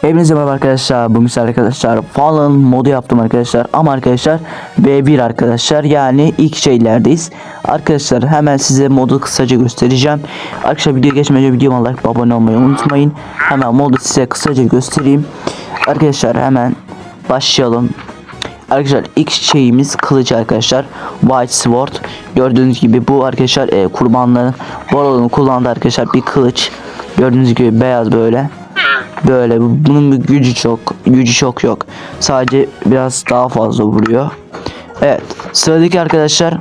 Hepinize merhaba arkadaşlar. Bugün sizlerle arkadaşlar Fallen modu yaptım arkadaşlar. Ama arkadaşlar V1 arkadaşlar yani ilk şeylerdeyiz. Arkadaşlar hemen size modu kısaca göstereceğim. Arkadaşlar video geçmeden önce videoma like abone olmayı unutmayın. Hemen modu size kısaca göstereyim. Arkadaşlar hemen başlayalım. Arkadaşlar ilk şeyimiz kılıç arkadaşlar. White Sword. Gördüğünüz gibi bu arkadaşlar e, kurbanların Borol'un kullandığı arkadaşlar bir kılıç. Gördüğünüz gibi beyaz böyle. Böyle bu- bunun bir gücü çok gücü çok yok. Sadece biraz daha fazla vuruyor. Evet sıradaki arkadaşlar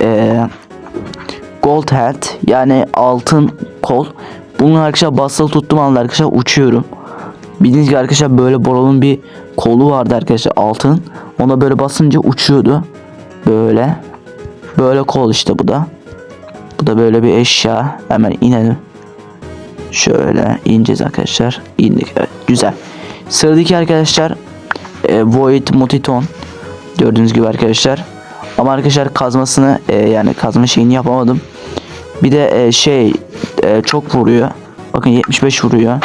eee Gold Hat yani altın kol. Bunun arkadaşlar basılı tuttuğum anda arkadaşlar uçuyorum. Bildiğiniz gibi arkadaşlar böyle Borol'un bir kolu vardı arkadaşlar altın. Ona böyle basınca uçuyordu. Böyle. Böyle kol işte bu da. Bu da böyle bir eşya. Hemen inelim. Şöyle ineceğiz arkadaşlar. İndik. Evet, güzel. Sıradaki arkadaşlar e, Void Motiton. Gördüğünüz gibi arkadaşlar. Ama arkadaşlar kazmasını e, yani kazma şeyini yapamadım. Bir de e, şey e, çok vuruyor. Bakın 75 vuruyor.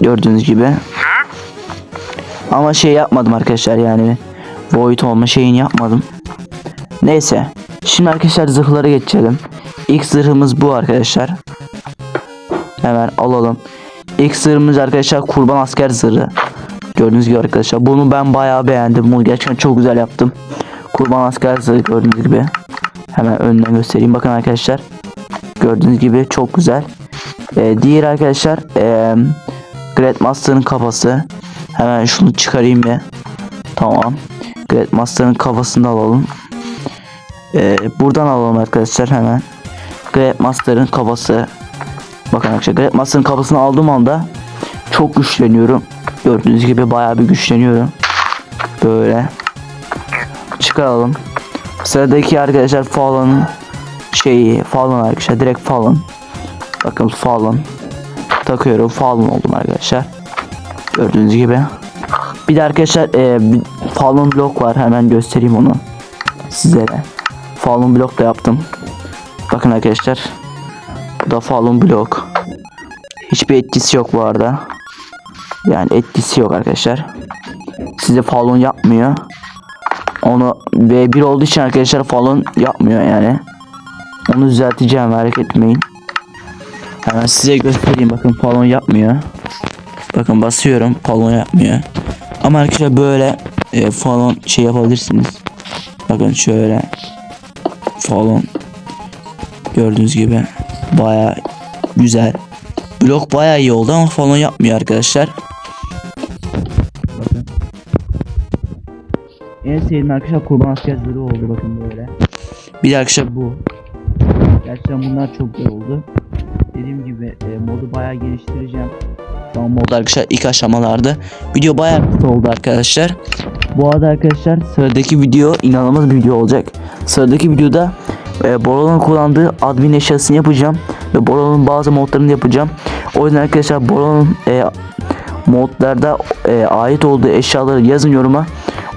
Gördüğünüz gibi. Ama şey yapmadım arkadaşlar yani Void olma şeyini yapmadım. Neyse. Şimdi arkadaşlar zırhlara geçelim. İlk zırhımız bu arkadaşlar. Hemen alalım. İlk zırhımız arkadaşlar kurban asker zırhı. Gördüğünüz gibi arkadaşlar. Bunu ben bayağı beğendim. Bunu gerçekten çok güzel yaptım. Kurban asker zırhı gördüğünüz gibi. Hemen önden göstereyim. Bakın arkadaşlar. Gördüğünüz gibi çok güzel. Ee, diğer arkadaşlar ee, Great Master'ın kafası. Hemen şunu çıkarayım bir. Tamam. Great Master'ın kafasını alalım. Ee, buradan alalım arkadaşlar hemen. Great Master'ın kafası. Arkadaşlar Great Master'ın kafasını aldığım anda çok güçleniyorum. Gördüğünüz gibi bayağı bir güçleniyorum. Böyle. Çıkaralım. Sıradaki arkadaşlar Fallen'ın şeyi Fallen arkadaşlar direkt Fallen. Bakın Fallen. Takıyorum Fallen oldum arkadaşlar. Gördüğünüz gibi. Bir de arkadaşlar e, Fallen blok var. Hemen göstereyim onu sizlere. Fallen blok da yaptım. Bakın arkadaşlar. Bu da Fallen blok. Hiçbir etkisi yok bu arada. Yani etkisi yok arkadaşlar. Size Fallen yapmıyor. Onu V1 olduğu için arkadaşlar Fallen yapmıyor yani. Onu düzelteceğim merak etmeyin. Hemen size göstereyim bakın Fallen yapmıyor. Bakın basıyorum Fallen yapmıyor. Ama arkadaşlar böyle e, Fallen şey yapabilirsiniz. Bakın şöyle Fallen gördüğünüz gibi baya güzel. Blok baya iyi oldu ama Fallen yapmıyor arkadaşlar. Bakın. En sevdiğim arkadaşlar kurban askerleri oldu bakın böyle. Bir de arkadaşlar bu. Gerçekten bunlar çok güzel oldu. Dediğim gibi e, modu bayağı geliştireceğim. Şu an mod arkadaşlar ilk aşamalarda. Video bayağı kısa oldu arkadaşlar. Bu arada arkadaşlar sıradaki video inanılmaz bir video olacak. Sıradaki videoda e, Borolo'nun kullandığı admin eşyasını yapacağım. Ve Borolo'nun bazı modlarını yapacağım. O yüzden arkadaşlar Borolo'nun e, modlarda e, ait olduğu eşyaları yazın yoruma.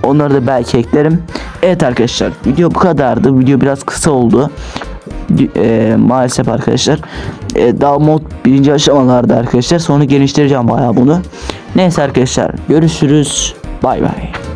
Onları da belki eklerim. Evet arkadaşlar video bu kadardı. Video biraz kısa oldu. E, maalesef arkadaşlar. E, daha mod birinci aşamalarda arkadaşlar. Sonra geliştireceğim bayağı bunu. Neyse arkadaşlar görüşürüz. Bay bay.